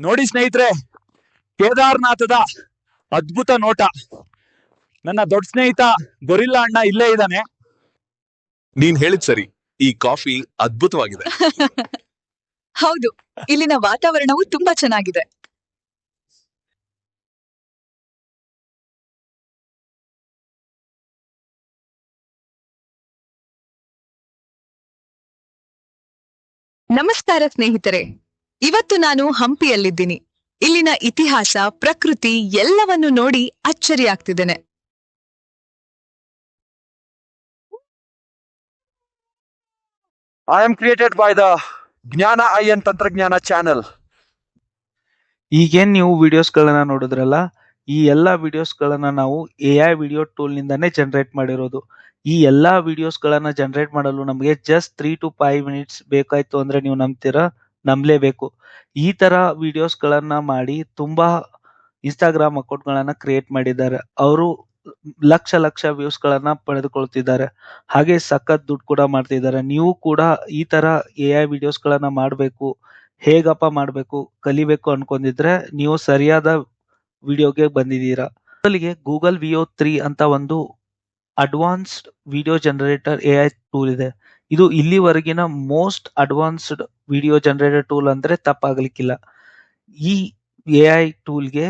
ನೋಡಿ ಸ್ನೇಹಿತರೆ ಕೇದಾರನಾಥದ ಅದ್ಭುತ ನೋಟ. ನನ್ನ ದೊಡ್ಡ ಸ್ನೇಹಿತ ಗೊರಿಲ್ಲಾ ಅಣ್ಣ ಇಲ್ಲೇ ಇದ್ದಾನೆ. ನೀನ್ ಹೇಳಿದ್ ಸರಿ. ಈ ಕಾಫಿ ಅದ್ಭುತವಾಗಿದೆ. ಹೌದು ಇಲ್ಲಿನ ವಾತಾವರಣವು ತುಂಬಾ ಚೆನ್ನಾಗಿದೆ. ನಮಸ್ಕಾರ ಸ್ನೇಹಿತರೆ. ಇವತ್ತು ನಾನು ಹಂಪಿಯಲ್ಲಿದ್ದೀನಿ. ಇಲ್ಲಿನ ಇತಿಹಾಸ ಪ್ರಕೃತಿ ಎಲ್ಲವನ್ನು ನೋಡಿ ಅಚ್ಚರಿಯಾಗ್ತಿದ್ದೇನೆ. I am created by the ಜ್ಞಾನ ಐ ಎನ್ ತಂತ್ರಜ್ಞಾನ ಚಾನೆಲ್ ಈಗೇನ್ ನೀವು ವಿಡಿಯೋಸ್ಗಳನ್ನ ನೋಡಿದ್ರಲ್ಲ ಈ ಎಲ್ಲಾ ವಿಡಿಯೋಸ್ಗಳನ್ನ ನಾವು ಎ ಐ ವಿಡಿಯೋ ಟೂಲ್ ನಿಂದನೇ ಜನರೇಟ್ ಮಾಡಿರೋದು. ಈ ಎಲ್ಲಾ ವಿಡಿಯೋಸ್ಗಳನ್ನ ಜನರೇಟ್ ಮಾಡಲು ನಮಗೆ just three to five minutes ಬೇಕಾಯ್ತು ಅಂದ್ರೆ ನೀವು ನಂಬ್ತೀರಾ? ನಂಬಲೇಬೇಕು. ಈ ತರ ವಿಡಿಯೋಸ್ ಗಳನ್ನ ಮಾಡಿ ತುಂಬಾ ಇನ್ಸ್ಟಾಗ್ರಾಮ್ ಅಕೌಂಟ್ ಗಳನ್ನ ಕ್ರಿಯೇಟ್ ಮಾಡಿದ್ದಾರೆ. ಅವರು ಲಕ್ಷ ಲಕ್ಷ ವ್ಯೂಸ್ ಗಳನ್ನ ಪಡೆದುಕೊಳ್ತಿದ್ದಾರೆ. ಹಾಗೆ ಸಖತ್ ದುಡ್ಡು ಕೂಡ ಮಾಡ್ತಿದ್ದಾರೆ. ನೀವು ಕೂಡ ಈ ತರ ಎ ಐ ವಿಡಿಯೋಸ್ ಗಳನ್ನ ಮಾಡಬೇಕು, ಹೇಗಪ್ಪ ಮಾಡಬೇಕು, ಕಲಿಬೇಕು ಅನ್ಕೊಂಡಿದ್ರೆ ನೀವು ಸರಿಯಾದ ವಿಡಿಯೋಗೆ ಬಂದಿದ್ದೀರಾ. ಮೊದಲಿಗೆ ಗೂಗಲ್ ವಿಒ ತ್ರೀ ಅಂತ ಒಂದು advanced video generator A I tool ಇದೆ. ಇದು ಇಲ್ಲಿವರೆಗಿನ most advanced video generator tool ಅಂದ್ರೆ ತಪ್ಪಾಗಲಿಕ್ಕಿಲ್ಲ. ಈ ಎ ಐ ಟೂಲ್ಗೆ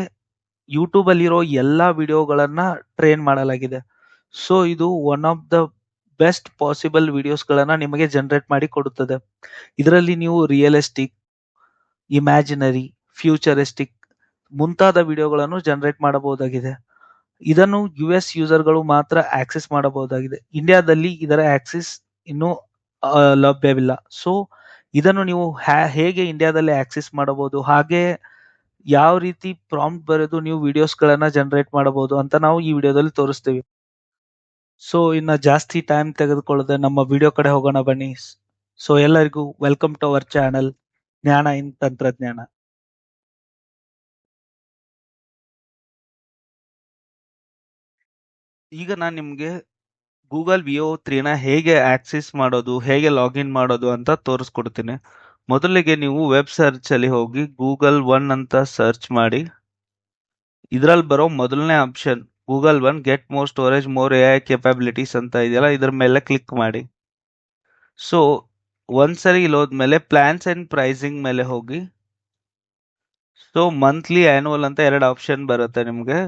ಯೂಟ್ಯೂಬ್ ಅಲ್ಲಿರೋ ಎಲ್ಲಾ ವಿಡಿಯೋಗಳನ್ನ ಟ್ರೈನ್ ಮಾಡಲಾಗಿದೆ. ಸೊ, ಇದು one of the best possible videos ಗಳನ್ನ ನಿಮಗೆ ಜನರೇಟ್ ಮಾಡಿ ಕೊಡುತ್ತದೆ. ಇದರಲ್ಲಿ ನೀವು ರಿಯಲಿಸ್ಟಿಕ್, ಇಮ್ಯಾಜಿನರಿ, ಫ್ಯೂಚರಿಸ್ಟಿಕ್ ಮುಂತಾದ ವಿಡಿಯೋಗಳನ್ನು ಜನರೇಟ್ ಮಾಡಬಹುದಾಗಿದೆ. ಇದನ್ನು ಯು ಎಸ್ ಯೂಸರ್ಗಳು ಮಾತ್ರ ಆಕ್ಸೆಸ್ ಮಾಡಬಹುದಾಗಿದೆ. ಇಂಡಿಯಾದಲ್ಲಿ ಇದರ ಆಕ್ಸೆಸ್ ಇನ್ನೂ ಲಭ್ಯವಿಲ್ಲ. ಸೊ ಇದನ್ನು ನೀವು ಹೇಗೆ ಇಂಡಿಯಾದಲ್ಲಿ ಆಕ್ಸೆಸ್ ಮಾಡಬಹುದು, ಹಾಗೆ ಯಾವ ರೀತಿ ಪ್ರಾಂಪ್ಟ್ ಬರೆದು ನೀವು ವಿಡಿಯೋಸ್ ಗಳನ್ನ ಜನರೇಟ್ ಮಾಡಬಹುದು ಅಂತ ನಾವು ಈ ವಿಡಿಯೋದಲ್ಲಿ ತೋರಿಸ್ತೀವಿ. ಸೊ ಇನ್ನ ಜಾಸ್ತಿ ಟೈಮ್ ತೆಗೆದುಕೊಳ್ಳದೆ ನಮ್ಮ ವಿಡಿಯೋ ಕಡೆ ಹೋಗೋಣ ಬನ್ನಿ. ಸೊ ಎಲ್ಲರಿಗೂ ವೆಲ್ಕಮ್ ಟು ಅವರ್ ಚಾನಲ್ ಜ್ಞಾನ ಇನ್ ತಂತ್ರಜ್ಞಾನ. ಈಗ ನಾನು ನಿಮ್ಗೆ ಗೂಗಲ್ ವಿಒ ತ್ರೀನ ಹೇಗೆ ಆಕ್ಸೆಸ್ ಮಾಡೋದು, ಹೇಗೆ ಲಾಗಿನ್ ಮಾಡೋದು ಅಂತ ತೋರಿಸ್ಕೊಡ್ತೀನಿ. ಮೊದಲಿಗೆ ನೀವು ವೆಬ್ ಸರ್ಚ್ ಅಲ್ಲಿ ಹೋಗಿ ಗೂಗಲ್ ಒನ್ ಅಂತ ಸರ್ಚ್ ಮಾಡಿ. ಇದರಲ್ಲಿ ಬರೋ ಮೊದಲನೇ option Google One, get more storage, more A I capabilities ಅಂತ ಇದೆಯಲ್ಲ, ಇದ್ರ ಮೇಲೆ ಕ್ಲಿಕ್ ಮಾಡಿ. ಸೊ ಒಂದ್ಸರಿ ಇಲ್ಲಿ ಹೋದ್ಮೇಲೆ ಪ್ಲಾನ್ಸ್ ಆ್ಯಂಡ್ ಪ್ರೈಸಿಂಗ್ ಮೇಲೆ ಹೋಗಿ. ಸೊ, ಮಂತ್ಲಿ ಆ್ಯನುವಲ್ ಅಂತ ಎರಡು ಆಪ್ಷನ್ ಬರುತ್ತೆ ನಿಮ್ಗೆ.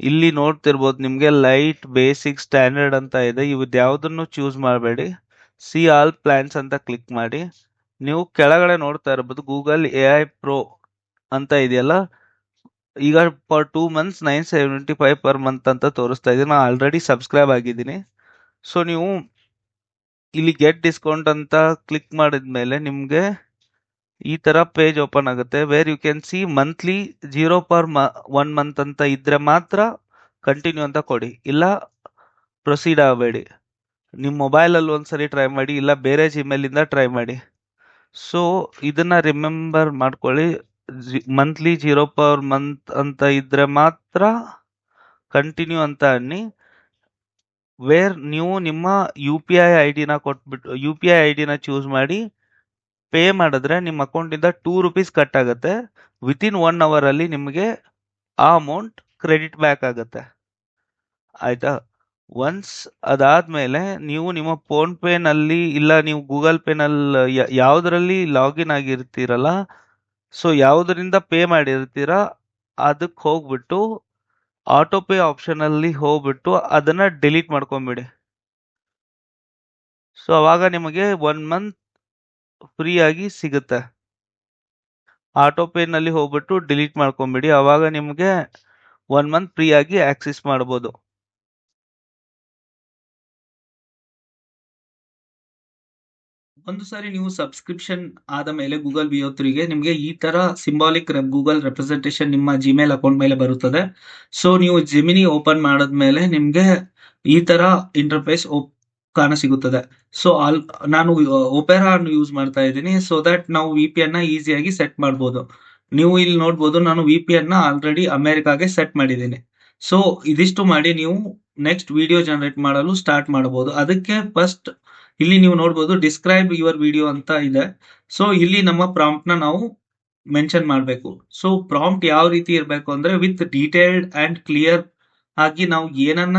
ಇಲ್ಲಿ ನೋಡ್ತಿರ್ಬೋದು ನಿಮಗೆ ಲೈಟ್ ಬೇಸಿಕ್ ಸ್ಟ್ಯಾಂಡರ್ಡ್ ಅಂತ ಇದೆ. ಇವ್ದು ಯಾವುದನ್ನು ಚೂಸ್ ಮಾಡಬೇಡಿ. ಸಿ ಆಲ್ ಪ್ಲಾನ್ಸ್ ಅಂತ ಕ್ಲಿಕ್ ಮಾಡಿ. ನೀವು ಕೆಳಗಡೆ ನೋಡ್ತಾ ಇರ್ಬೋದು ಗೂಗಲ್ ಎ ಐ ಪ್ರೋ ಅಂತ ಇದೆಯಲ್ಲ? ಈಗ for two months nine seventy five per month ಅಂತ ತೋರಿಸ್ತಾ ಇದ್ದೀನಿ ನಾನು ಆಲ್ರೆಡಿ ಸಬ್ಸ್ಕ್ರೈಬ್ ಆಗಿದ್ದೀನಿ. ಸೊ ನೀವು ಇಲ್ಲಿ ಗೆಟ್ ಡಿಸ್ಕೌಂಟ್ ಅಂತ ಕ್ಲಿಕ್ ಮಾಡಿದ ಮೇಲೆ ನಿಮ್ಗೆ ಈ ತರ ಪೇಜ್ ಓಪನ್ ಆಗುತ್ತೆ where you can see monthly zero per one month ಅಂತ ಇದ್ರೆ ಮಾತ್ರ ಕಂಟಿನ್ಯೂ ಅಂತ ಕೊಡಿ. ಇಲ್ಲ ಪ್ರೊಸೀಡ್ ಆಗಬೇಡಿ. ನಿಮ್ಮ ಮೊಬೈಲಲ್ಲಿ ಒಂದ್ಸರಿ ಟ್ರೈ ಮಾಡಿ, ಇಲ್ಲ ಬೇರೆ ಜಿಮೇಲ್ ಇಂದ ಟ್ರೈ ಮಾಡಿ. ಸೊ ಇದನ್ನ ರಿಮೆಂಬರ್ ಮಾಡ್ಕೊಳ್ಳಿ. ಮಂತ್ಲಿ ಜೀರೋ ಪರ್ ಮಂತ್ ಅಂತ ಇದ್ರೆ ಮಾತ್ರ ಕಂಟಿನ್ಯೂ ಅಂತ ಅನ್ನಿ. ವೇರ್ ನೀವು ನಿಮ್ಮ ಯು ಪಿ ಐ ಐ ಡಿನ ಕೊಟ್ಬಿಟ್ಟು ಯು ಪಿ ಐ ಐ ಡಿನ ಚೂಸ್ ಮಾಡಿ ಪೇ ಮಾಡಿದ್ರೆ ನಿಮ್ಮ ಅಕೌಂಟಿಂದ ಟೂ ರುಪೀಸ್ ಕಟ್ ಆಗುತ್ತೆ. ವಿತಿನ್ ಒನ್ ಅವರ್ ಅಲ್ಲಿ ನಿಮಗೆ ಆ ಅಮೌಂಟ್ ಕ್ರೆಡಿಟ್ ಬ್ಯಾಕ್ ಆಗುತ್ತೆ. ಆಯಿತಾ? ಒನ್ಸ್ ಅದಾದ್ಮೇಲೆ ನೀವು ನಿಮ್ಮ ಫೋನ್ ಪೇ ನಲ್ಲಿ ಇಲ್ಲ ನೀವು ಗೂಗಲ್ ಪೇನಲ್ಲಿ ಯಾವ್ದ್ರಲ್ಲಿ ಲಾಗಿನ್ ಆಗಿರ್ತೀರಲ್ಲ ಸೊ ಯಾವುದರಿಂದ ಪೇ ಮಾಡಿರ್ತೀರಾ ಅದಕ್ಕೆ ಹೋಗ್ಬಿಟ್ಟು ಆಟೋ ಪೇ ಆಪ್ಷನಲ್ಲಿ ಹೋಗ್ಬಿಟ್ಟು ಅದನ್ನ ಡಿಲೀಟ್ ಮಾಡ್ಕೊಂಬಿಡಿ. ಸೊ ಅವಾಗ ನಿಮಗೆ ಒನ್ ಮಂತ್ ಫ್ರೀ ಆಗಿ ಸಿಗುತ್ತೆ. ಆಟೋ ಪೇ ನಲ್ಲಿ ಹೋಗ್ಬಿಟ್ಟು ಡಿಲೀಟ್ ಮಾಡ್ಕೊಂಬಿಡಿ. ಅವಾಗ ನಿಮಗೆ ಒನ್ ಮಂತ್ ಫ್ರೀ ಆಗಿ ಆಕ್ಸೆಸ್ ಮಾಡ್ಬೋದು. ಒಂದು ಸಾರಿ ನೀವು ಸಬ್ಸ್ಕ್ರಿಪ್ಷನ್ ಆದ ಮೇಲೆ ಗೂಗಲ್ ಬಿಯೋ ತ್ರೀಗೆ ನಿಮಗೆ ಈ ತರ ಸಿಂಬಾಲಿಕ್ ಗೂಗಲ್ ರೆಪ್ರೆಸೆಂಟೇಷನ್ ನಿಮ್ಮ ಜಿಮೇಲ್ ಅಕೌಂಟ್ ಮೇಲೆ ಬರುತ್ತದೆ. ಸೊ, ನೀವು ಜಿಮಿನಿ ಓಪನ್ ಮಾಡಿದ್ಮೇಲೆ ನಿಮಗೆ ಈ ತರ ಇಂಟರ್ಫೇಸ್ ಕಾಣ ಸಿಗುತ್ತದೆ. ಸೊ ಆಲ್ ನಾನು ಒಪೆರಾ ಯೂಸ್ ಮಾಡ್ತಾ ಇದ್ದೀನಿ. ಸೊ ದಟ್ ನಾವು ವಿ ಪಿ ಅನ್ನ ಈಸಿಯಾಗಿ ಸೆಟ್ ಮಾಡ್ಬೋದು. ನೀವು ಇಲ್ಲಿ ನೋಡ್ಬೋದು, ನಾನು ವಿ ಪಿ ಅನ್ನ ಆಲ್ರೆಡಿ ಅಮೆರಿಕಾಗೆ ಸೆಟ್ ಮಾಡಿದ್ದೀನಿ. ಸೊ ಇದಿಷ್ಟು ಮಾಡಿ ನೀವು ನೆಕ್ಸ್ಟ್ ವಿಡಿಯೋ ಜನರೇಟ್ ಮಾಡಲು ಸ್ಟಾರ್ಟ್ ಮಾಡಬಹುದು. ಅದಕ್ಕೆ ಫಸ್ಟ್ ಇಲ್ಲಿ ನೀವು ನೋಡ್ಬೋದು ಡಿಸ್ಕ್ರೈಬ್ ಯುವರ್ ವಿಡಿಯೋ ಅಂತ ಇದೆ. ಸೊ ಇಲ್ಲಿ ನಮ್ಮ ಪ್ರಾಂಪ್ಟ್ನ ನಾವು ಮೆನ್ಷನ್ ಮಾಡಬೇಕು. ಸೊ ಪ್ರಾಂಪ್ಟ್ ಯಾವ ರೀತಿ ಇರಬೇಕು ಅಂದ್ರೆ ವಿತ್ ಡೀಟೇಲ್ಡ್ ಅಂಡ್ ಕ್ಲಿಯರ್ ಆಗಿ ನಾವು ಏನನ್ನ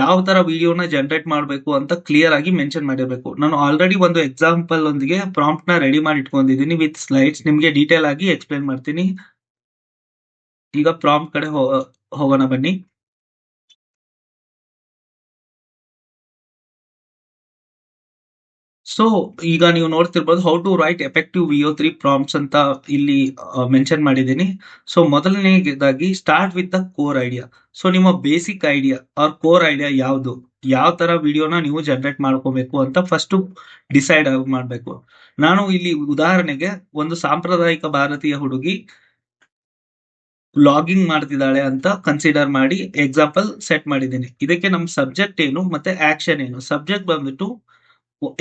ಯಾವ ತರ ವಿಡಿಯೋನ ಜನರೇಟ್ ಮಾಡಬೇಕು ಅಂತ ಕ್ಲಿಯರ್ ಆಗಿ ಮೆನ್ಷನ್ ಮಾಡಿರಬೇಕು. ನಾನು ಆಲ್ರೆಡಿ ಒಂದು ಎಕ್ಸಾಂಪಲ್ ಒಂದಿಗೆ ಪ್ರಾಂಪ್ಟ್ನ ರೆಡಿ ಮಾಡಿ ಇಟ್ಕೊಂಡಿದ್ದೀನಿ ವಿತ್ ಸ್ಲೈಡ್ಸ್ ನಿಮಗೆ ಡೀಟೇಲ್ ಆಗಿ ಎಕ್ಸ್ಪ್ಲೇನ್ ಮಾಡ್ತೀನಿ. ಈಗ ಪ್ರಾಂಪ್ಟ್ ಕಡೆ ಹೋಗೋಣ ಬನ್ನಿ. ಸೊ ಈಗ ನೀವು ನೋಡ್ತಿರ್ಬೋದು how to write effective Veo three prompts ಅಂತ ಇಲ್ಲಿ ಮೆನ್ಷನ್ ಮಾಡಿದ್ದೀನಿ. ಸೊ ಮೊದಲನೇದಾಗಿ start with the core idea so ನಿಮ್ಮ basic idea or core idea ಯಾವುದು? ಯಾವ ತರ ವಿಡಿಯೋನ ನೀವು ಜನರೇಟ್ ಮಾಡ್ಕೋಬೇಕು ಅಂತ ಫಸ್ಟ್ ಡಿಸೈಡ್ ಮಾಡಬೇಕು. ನಾನು ಇಲ್ಲಿ ಉದಾಹರಣೆಗೆ ಒಂದು ಸಾಂಪ್ರದಾಯಿಕ ಭಾರತೀಯ ಹುಡುಗಿ ಲಾಗಿಂಗ್ ಮಾಡ್ತಿದ್ದಾಳೆ ಅಂತ ಕನ್ಸಿಡರ್ ಮಾಡಿ ಎಕ್ಸಾಂಪಲ್ ಸೆಟ್ ಮಾಡಿದ್ದೀನಿ. ಇದಕ್ಕೆ ನಮ್ಮ ಸಬ್ಜೆಕ್ಟ್ ಏನು ಮತ್ತೆ ಆಕ್ಷನ್ ಏನು? ಸಬ್ಜೆಕ್ಟ್ ಬಂದ್ಬಿಟ್ಟು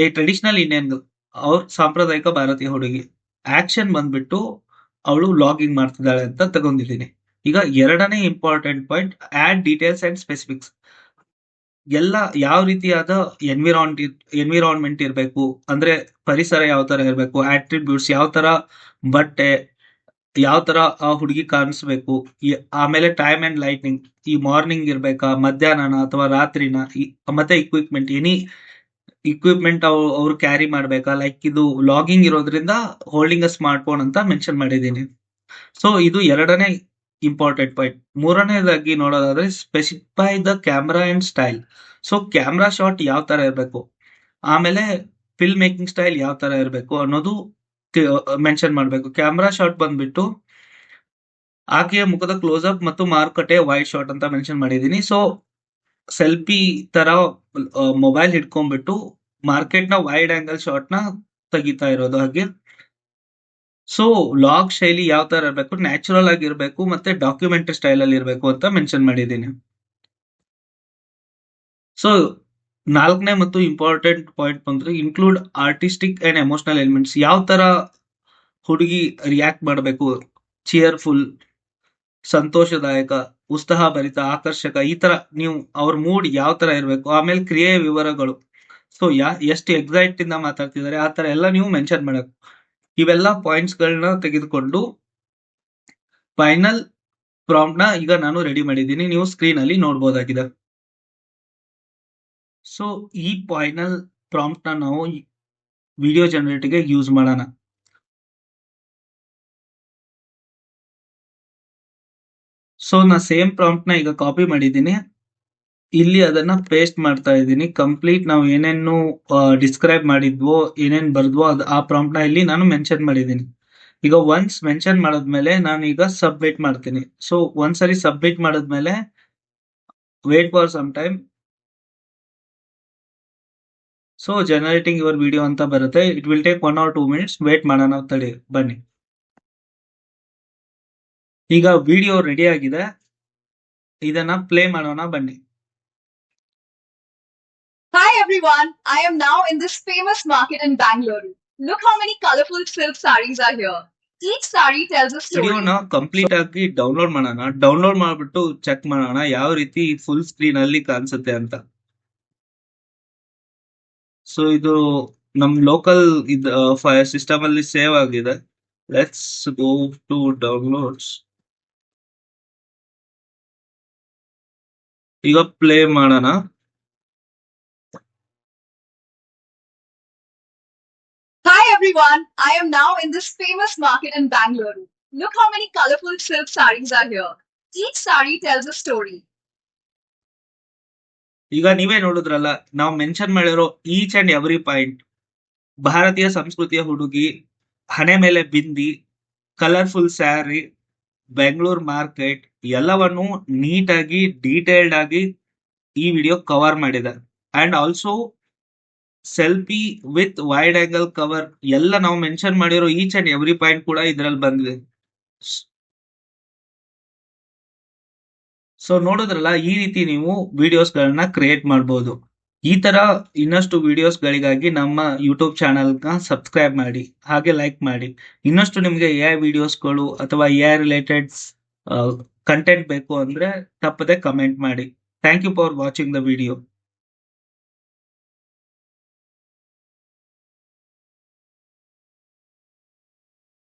ಎ ಟ್ರೆಡಿಷನಲ್ ಇಂಡಿಯನ್ ಅವ್ರ ಸಾಂಪ್ರದಾಯಿಕ ಭಾರತೀಯ ಹುಡುಗಿ. ಆಕ್ಷನ್ ಬಂದ್ಬಿಟ್ಟು ಅವಳು ಲಾಗಿಂಗ್ ಮಾಡ್ತಿದ್ದಾಳೆ ಅಂತ ತಗೊಂಡಿದ್ದೀನಿ. ಈಗ ಎರಡನೇ important point add details and specifics ಎಲ್ಲ ಯಾವ ರೀತಿಯಾದ ಎನ್ವಿರಾನ್ಮೆಂಟ್ ಎನ್ವಿರಾನ್ಮೆಂಟ್ ಇರಬೇಕು, ಅಂದ್ರೆ ಪರಿಸರ ಯಾವ ತರ ಇರಬೇಕು ಆಟ್ರಿಬ್ಯೂಟ್ಸ್ ಯಾವ ತರ ಬಟ್ಟೆ, ಯಾವ ತರ ಆ ಹುಡುಗಿ ಕಾಣಿಸ್ಬೇಕು ಆಮೇಲೆ ಟೈಮ್ ಅಂಡ್ ಲೈಟ್ನಿಂಗ್ ಈ ಮಾರ್ನಿಂಗ್ ಇರ್ಬೇಕಾ, ಮಧ್ಯಾಹ್ನನ ಅಥವಾ ರಾತ್ರಿನ ಮತ್ತೆ ಇಕ್ವಿಪ್ಮೆಂಟ್ ಎನಿ ಇಕ್ವಿಪ್ಮೆಂಟ್ ಅವ್ರು ಕ್ಯಾರಿ ಮಾಡ್ಬೇಕಾ? ಲೈಕ್ ಇದು ಲಾಗಿಂಗ್ ಇರೋದ್ರಿಂದ ಹೋಲ್ಡಿಂಗ್ ಅ ಸ್ಮಾರ್ಟ್ ಫೋನ್ ಅಂತ ಮೆನ್ಷನ್ ಮಾಡಿದ್ದೀನಿ. ಸೊ ಇದು ಎರಡನೇ ಇಂಪಾರ್ಟೆಂಟ್ ಪಾಯಿಂಟ್ ಮೂರನೇದಾಗಿ ನೋಡೋದಾದ್ರೆ specify the camera and style so camera shot ಯಾವ ತರ ಇರಬೇಕು? ಆಮೇಲೆ ಫಿಲ್ಮ್ ಮೇಕಿಂಗ್ ಸ್ಟೈಲ್ ಯಾವ ತರ ಇರಬೇಕು ಅನ್ನೋದು ಮೆನ್ಷನ್ ಮಾಡಬೇಕು. ಕ್ಯಾಮ್ರಾ ಶಾಟ್ ಬಂದ್ಬಿಟ್ಟು ಆಕೆಯ ಮುಖದ ಕ್ಲೋಸ್ ಅಪ್ ಮತ್ತು ಮಾರುಕಟ್ಟೆ ವೈಡ್ ಶಾಟ್ ಅಂತ ಮೆನ್ಷನ್ ಮಾಡಿದ್ದೀನಿ. ಸೊ ಸೆಲ್ಫಿ ತರ ಮೊಬೈಲ್ ಹಿಡ್ಕೊಂಡ್ಬಿಟ್ಟು ಮಾರ್ಕೆಟ್ನ ವೈಡ್ ಆಂಗಲ್ ಶಾಟ್ನ ತೆಗಿತಾ ಇರೋದು ಹಾಗೆ. ಸೊ ಲಾಗ್ ಶೈಲಿ ಯಾವ ತರ ಇರಬೇಕು? ನ್ಯಾಚುರಲ್ ಆಗಿರ್ಬೇಕು ಮತ್ತೆ ಡಾಕ್ಯುಮೆಂಟರಿ ಸ್ಟೈಲ್ ಅಲ್ಲಿ ಇರಬೇಕು ಅಂತ ಮೆನ್ಷನ್ ಮಾಡಿದ್ದೀನಿ. ಸೊ ನಾಲ್ಕನೇ ಮತ್ತು ಇಂಪಾರ್ಟೆಂಟ್ ಪಾಯಿಂಟ್ ಬಂದ್ರೆ include artistic and emotional elements ಯಾವ ತರ ಹುಡುಗಿ ರಿಯಾಕ್ಟ್ ಮಾಡಬೇಕು? ಚಿಯರ್ಫುಲ್ ಸಂತೋಷದಾಯಕ ಉತ್ಸಾಹ ಭರಿತ ಆಕರ್ಷಕ, ಈ ತರ ನೀವು ಅವ್ರ ಮೂಡ್ ಯಾವ ತರ ಇರಬೇಕು, ಆಮೇಲೆ ಕ್ರಿಯೆಯ ವಿವರಗಳು. ಸೊ ಯಾ, ಎಷ್ಟು ಎಕ್ಸೈಟ್ ಇಂದ ಮಾತಾಡ್ತಿದ್ದಾರೆ, ಆ ತರ ಎಲ್ಲ ನೀವು ಮೆನ್ಷನ್ ಮಾಡಬೇಕು ಇವೆಲ್ಲ ಪಾಯಿಂಟ್ಸ್ ಗಳನ್ನ ತೆಗೆದುಕೊಂಡು ಫೈನಲ್ ಪ್ರಾಂಪ್ಟ್ನ ಈಗ ನಾನು ರೆಡಿ ಮಾಡಿದ್ದೀನಿ, ನೀವು ಸ್ಕ್ರೀನ್ ಅಲ್ಲಿ ನೋಡ್ಬೋದಾಗಿದೆ. ಸೊ ಈ ಫೈನಲ್ ಪ್ರಾಂಪ್ಟ್ನ ನಾವು ವಿಡಿಯೋ ಜನರೇಟ್ಗೆ ಯೂಸ್ ಮಾಡೋಣ. ಸೊ ನಾ ಸೇಮ್ ಪ್ರಾಂಪ್ಟ್ನ ಈಗ ಕಾಪಿ ಮಾಡಿದ್ದೀನಿ. ಇಲ್ಲಿ ಅದನ್ನ ಪೇಸ್ಟ್ ಮಾಡ್ತಾ ಇದ್ದೀನಿ. ಕಂಪ್ಲೀಟ್ ನಾವು ಏನೇನು ಡಿಸ್ಕ್ರೈಬ್ ಮಾಡಿದ್ವೋ, ಏನೇನ್ ಬರ್ದ್ವೋ ಅದು ಆ ಪ್ರಾಂಪ್ಟ್ನ ಇಲ್ಲಿ ನಾನು ಮೆನ್ಷನ್ ಮಾಡಿದ್ದೀನಿ. ಈಗ ಒನ್ಸ್ ಮೆನ್ಷನ್ ಮಾಡಿದ್ಮೇಲೆ ನಾನು ಈಗ ಸಬ್ಮಿಟ್ ಮಾಡ್ತೀನಿ. ಸೊ ಒಂದ್ಸರಿ ಸಬ್ಮಿಟ್ ಮಾಡಿದ್ಮೇಲೆ wait for some time so generating your video ಅಂತ ಬರುತ್ತೆ. It will take one or two minutes wait ಮಾಡೋಣ ತಡಿ. ಬನ್ನಿ. ಈಗ ವಿಡಿಯೋ ರೆಡಿ ಆಗಿದೆ ಇದನ್ನ ಪ್ಲೇ ಮಾಡೋಣ ಬನ್ನಿ Hi everyone, I am now in this famous market in Bangalore. Look how many colorful silk sarees are here. Each saree tells a story. ವಿಡಿಯೋನ complete ಆಗಿ ಡೌನ್ಲೋಡ್ ಮಾಡೋಣ ಡೌನ್ಲೋಡ್ ಮಾಡ್ಬಿಟ್ಟು ಚೆಕ್ ಮಾಡೋಣ ಯಾವ ರೀತಿ ಫುಲ್ ಸ್ಕ್ರೀನ್ ಅಲ್ಲಿ ಕಾಣಿಸುತ್ತೆ ಅಂತ ಸೊ ಇದು ನಮ್ ಲೋಕಲ್ ಇದ್ ಸಿಸ್ಟಮ್ ಅಲ್ಲಿ ಸೇವ್ ಆಗಿದೆ ಲೆಟ್ಸ್ ಗೋ ಟು ಡೌನ್ಲೋಡ್ಸ್ ಈಗ ಪ್ಲೇ ಮಾಡೋಣ Hi everyone, I am now in this famous market in Bangalore. Look how many colorful silk sarees are here. Each saree tells a story. ಈಗ ನೀವೇ ನೋಡಿದ್ರಲ್ಲ ನಾವು mention ಮಾಡಿರೋ each and every point ಭಾರತೀಯ ಸಂಸ್ಕೃತಿಯ ಹುಡುಗಿ ಹಣೆ ಮೇಲೆ bindi colourful sari Bengaluru market ಎಲ್ಲವನ್ನು ನೀಟಾಗಿ ಡೀಟೇಲ್ಡ್ ಆಗಿ ಈ ವಿಡಿಯೋ ಕವರ್ ಮಾಡಿದೆ. And also selfie with wide angle cover ಎಲ್ಲ ನಾವು ಮೆನ್ಷನ್ ಮಾಡಿರೋ ಈಚ್ ಅಂಡ್ ಎವ್ರಿ ಪಾಯಿಂಟ್ ಕೂಡ ಇದ್ರಲ್ಲಿ ಬಂದಿದೆ. ಸೊ ನೋಡಿದ್ರಲ್ಲ, ಈ ರೀತಿ ನೀವು ವಿಡಿಯೋಸ್ ಗಳನ್ನ ಕ್ರಿಯೇಟ್ ಮಾಡಬಹುದು ಈ ತರ ಇನ್ನಷ್ಟು ವಿಡಿಯೋಸ್ ಗಳಿಗಾಗಿ ನಮ್ಮ ಯೂಟ್ಯೂಬ್ ಚಾನಲ್ ಸಬ್ಸ್ಕ್ರೈಬ್ ಮಾಡಿ, ಹಾಗೆ ಲೈಕ್ ಮಾಡಿ. ಇನ್ನಷ್ಟು ನಿಮಗೆ ಎ ವಿಡಿಯೋಸ್ಗಳು ಅಥವಾ ಎ ರಿಲೇಟೆಡ್ ಕಂಟೆಂಟ್ ಬೇಕು ಅಂದ್ರೆ ತಪ್ಪದೆ ಕಮೆಂಟ್ ಮಾಡಿ. Thank you for watching the video